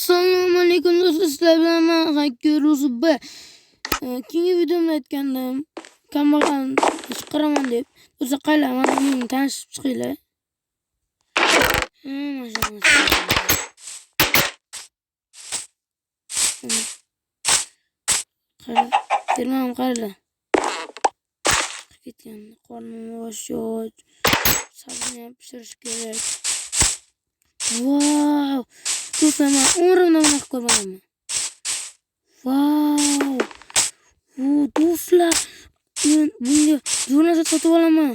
Assalomu alaykum do'stlar sizlar bilan men Hacker B. Ee, keyingi videomda aytgandim kambag'al chiqaraman deb o'zi qaylar mana men tanishib chiqinglar qara termam qaralar ketgan qornim yosh sabzini pishirish kerak Vau! Do'stlar, men umrimda bunaqa ko'rmaganman. Vau! U do'stlar, men bunga zo'r narsa sotib olaman.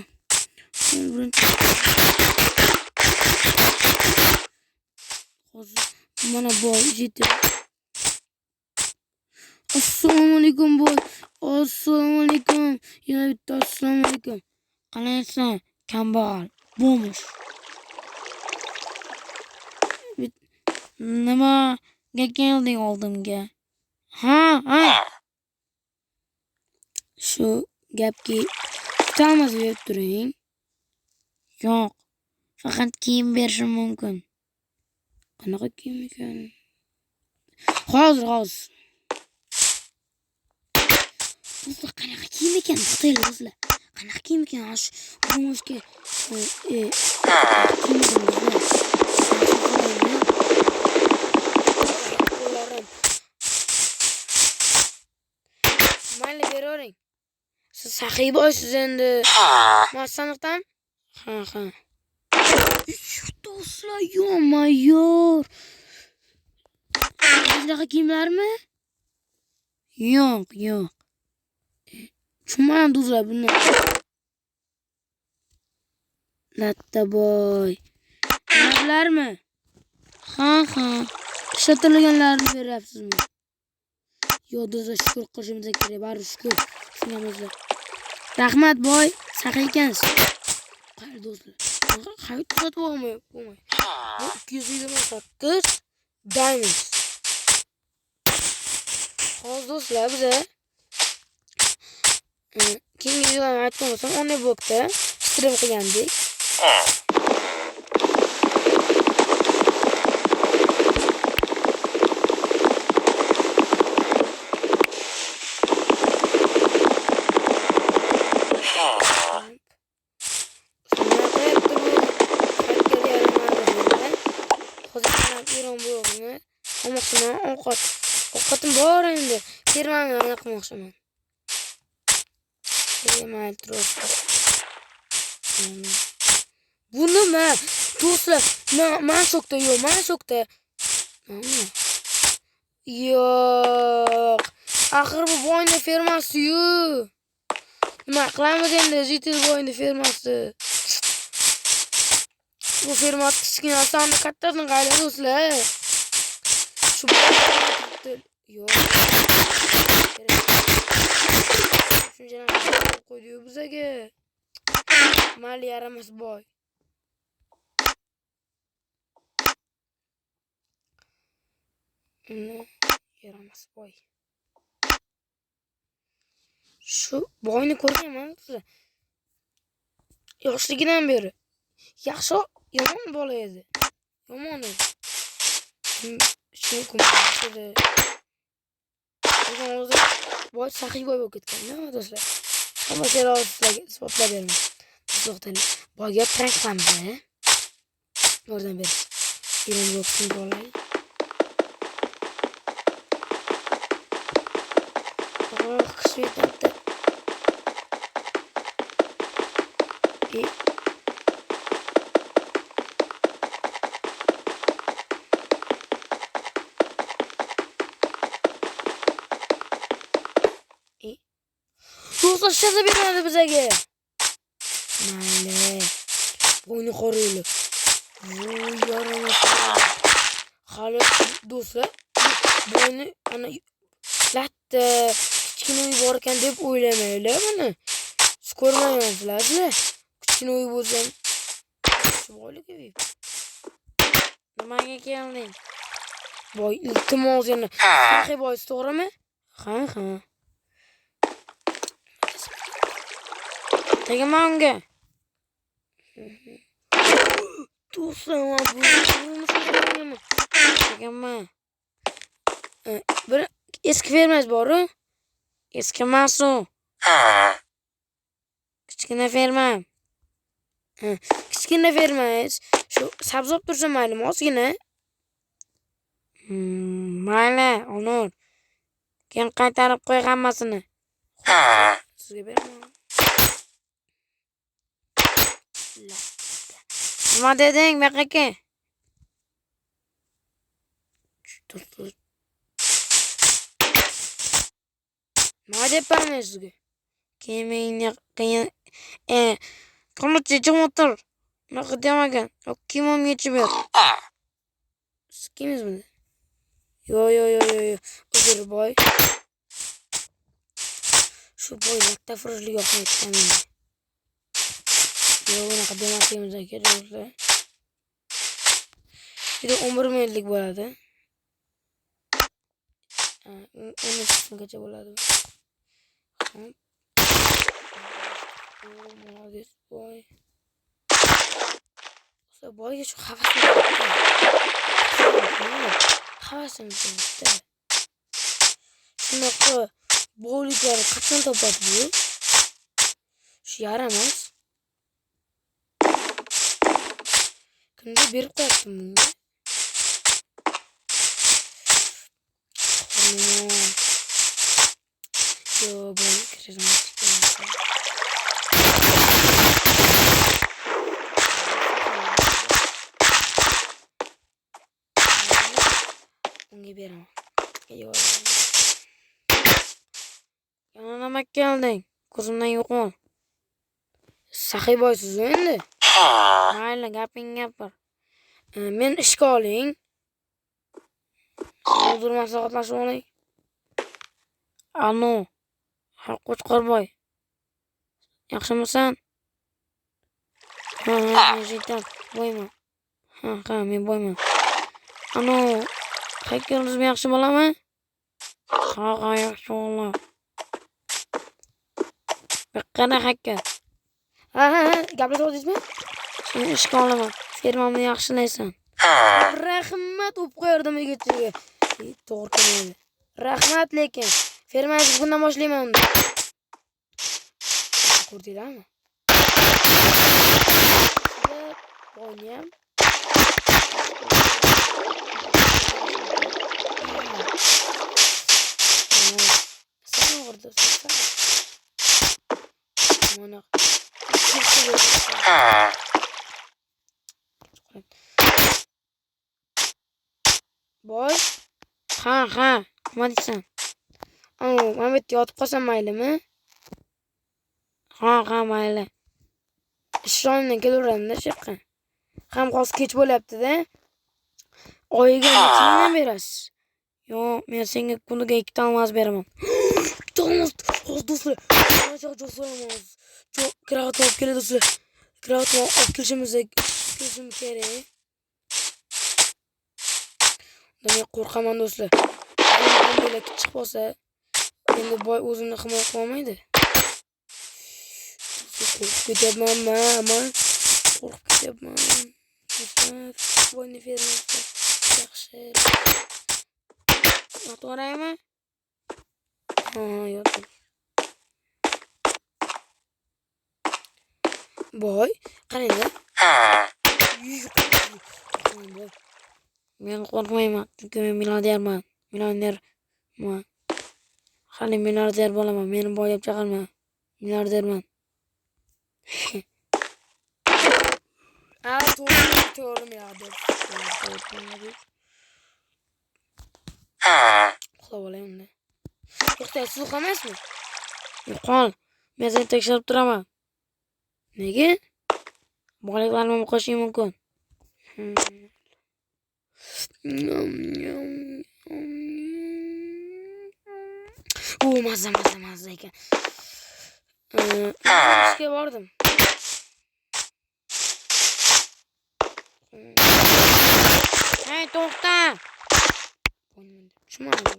Men birinchi hozir mana boy yetib. Assalomu alaykum boy. Assalomu alaykum. Yana bitta assalomu bo'lmish. Nimaga kelding oldimga? Ha, ha. Shu gapga tutolmas berib turing. Yo'q. Faqat kiyim berishim mumkin. Qanaqa kiyim ekan? Hozir, hozir. Do'stlar, qanaqa kiyim ekan? To'xtanglar do'stlar. Qanaqa kiyim ekan? Ha, shu turmushga e, e, kiyim ekan do'stlar. Qo'llarim. Mayli beravering. Siz saxiy boysiz endi. Men sanoqdan? Ha, ha. Do'stlar, yo-mayor. Bunaqa kiyimlarmi? Yo'q, yo'q. Tushunmadim do'stlar buni. Latta boy. Bularmi? Ha, ha. Ishlatilganlarni beryapsizmi? Yo, do'stlar, shukur qilishimiz kerak. Bari shukur. Tushunamizlar. Rahmat boy, saxiy ekansiz. Qani do'stlar? Qayerda sotib olmay, bo'lmay. Bu 228 diamond. Hozir do'stlar, biza keyingi videolarni aytgan bo'lsam, onday bo'libdi. Stream qilgandik. Olmoqchiman, ovqat. Ovqatim bor endi. Firmani anaqa qilmoqchiman. Firmani turibdi. Bu nima? Do'stlar, men shokda, yo'q, men shokda. Yo'q. Axir bu boyni fermasi-yu. Nima qilamiz endi Jitil boyni fermasi. Bu ferma kichkinasini kattasini qayda do'stlar? Shu yo'q. Shunchalar qo'ydi-yu bizaga. Mayli yaramas boy. Uni yaramas boy. Shu boyni ko'rganman sizlar. Yoshligidan beri yaxshi yomon bola edi. Yomon edi. Shuni ko'mashdi. Lekin hozir boy saxiy boy bo'lib ketgan. Nima do'stlar? Hamma sizlarga isbotlab beraman. To'xtanglar. Boyga prank qilamiz, a? Yordam bering. Irim bo'lsin bolay. Oh, qish yetyapti. E Do'stlar shaza bermadi bizaga. Mayli. Bo'yni qorayli. Voy yaramas. Hali do'stlar bo'yni ana latta kichkina uy bor ekan deb o'ylamanglar buni. Siz ko'rmayapsizlar. Kichkina uy bo'lsa boylik uy. Nimaga kelding? Boy iltimos yana. Saxiy boy to'g'rimi? Ha, ha. Tegaman unga. Do'stlar, men buni Tegaman. Ee, bir eski fermaz boru. Eski emas u. Kichkina ferma. Kichkina ferma. Shu sabzi olib tursa maylimi ozgina. Mayli, Onur. Keyin qaytarib qo'y hammasini. Sizga beraman. Tur, tur. Nima deyapman sizga? Keyin meni qiyin e qilichi jim o'tir. Unaqa demagan. Kimim yechib ber. Siz kimiz buni? Yo yo yo yo yo. Uzr boy. Shu boy latta furujli yoqmaydi menga. Yorulana kadar yaptığımız arkadaşlar. Bir de omuruma eldik bu arada. Onu kısmı kaça buladım. Oh my boy. So boy şu havasını Havasını bitti. Şimdi bu boğulucuları kaçtan topladı bu? Şu yaramaz. Berib qo'yapti bunga? Qornim. Yo, boy kirishim. Unga beraman. Yo. Yana nima kelding? Ko'zimdan yo'qol. Saxiy boysiz endi. Mayli, gaping gapir. E, Men ishga oling. Hozir maslahatlashib oling. Anu. Qo'chqorboy. Yaxshimisan? Ha, ha, boyman. Ha, ha, men boyman. Anu, haykalingizmi yaxshi bo'laman? Ha, ha, yaxshi. Bir qana haykal. Ha, ha, ha, gaplashyapsizmi? Seni ishga olaman. Fermamni yaxshilaysan. Rahmat, o'pib qo'yardim yigitga. To'g'ri kelmaydi. Rahmat lekin. Fermangiz bugundan boshlayman unda. Ko'rdinglarmi? Boyniyam. Sen orada sen. Mana. Boy. Ha, ha. Nima deysan? Mana yerda yotib qolsam maylimi? Ha, ha, mayli. Ishonimdan kelaveramda shu yoqqa. Ham hozir kech bo'lyapti-da. Oyiga necha mingdan berasiz? Yo'q, men senga kuniga ikkita olmos beraman. Olmos, hozir do'stlar. Qancha do'stlar olmos. Çok kravat olib keladi do'stlar. Kravat olib kelishimiz kelishim kerak. Unda qo'rqaman do'stlar. Bunday chiqib qolsa, endi boy o'zini himoya qilolmaydi. Qo'rqib ketyapman man, man. Qo'rqib ketyapman. Do'stlar, boyni yaxshi. Yotaveraymi? Ha, yo'q. Boy, qaranglar. Boy. Men qo'rqmayman, chunki men milliarderman. Millionerman. Hali milliarder bo'laman. Meni boy deb chaqirma. Milliarderman. A, to'g'ri, to'g'ri milliarder. Uxlab olay unda. Yo'qda, siz uxlamasmi? Yo'qol. Men seni tekshirib turaman. Nega? Bolalarni o'qishing mumkin. U mazza mazza mazza ekan. ishga bordim. Hey, to'xta. Tushmadi.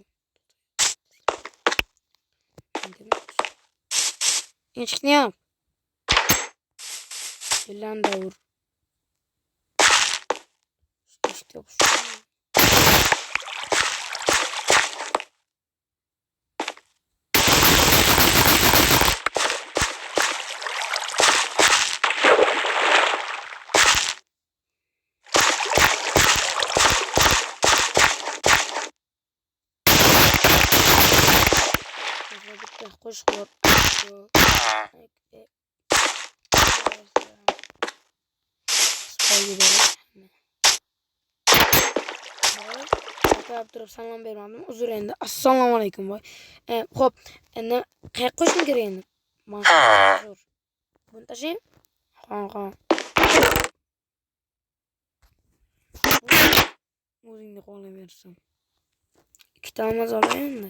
Eshikni yop. Finlanda vur. İşte, işte bu. Koş koş. Boy turib salom bermadim. Uzr endi. Assalomu alaykum boy. E, Xo'p, endi qayerga qo'yishim kerak endi? Mana Buni tashlaymi? Ha, ha. O'zingni qolaversin. Ikkita olmaz olay endi.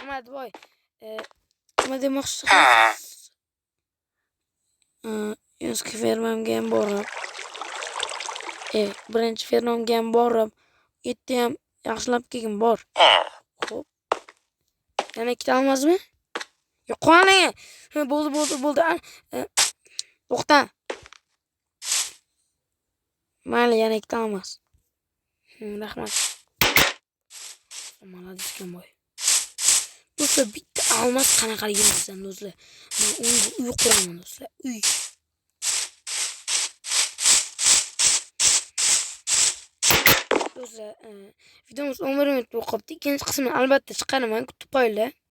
Ahmad. E, nima demoqchi? E, eski fermamga ham borib. E, birinchi fermamga ham borib, u yerda ham yaxshilab kelgin bor. Xo'p. Yana ikkita olmazmi? Yo'q, qani. Ha, bo'ldi, bo'ldi, bo'ldi. A, e, To'xta. Mayli, yana ikkita olmaz. Hmm, rahmat. Молодец ekan boy. Do'stlar, bitta olmos qanaqaligini bilsam do'stlar. Men unga uy quraman do'stlar. Uy. Do'stlar, e, 11 minut bo'lib qolibdi. Ikkinchi qismini albatta chiqaraman. Kutib qo'yinglar.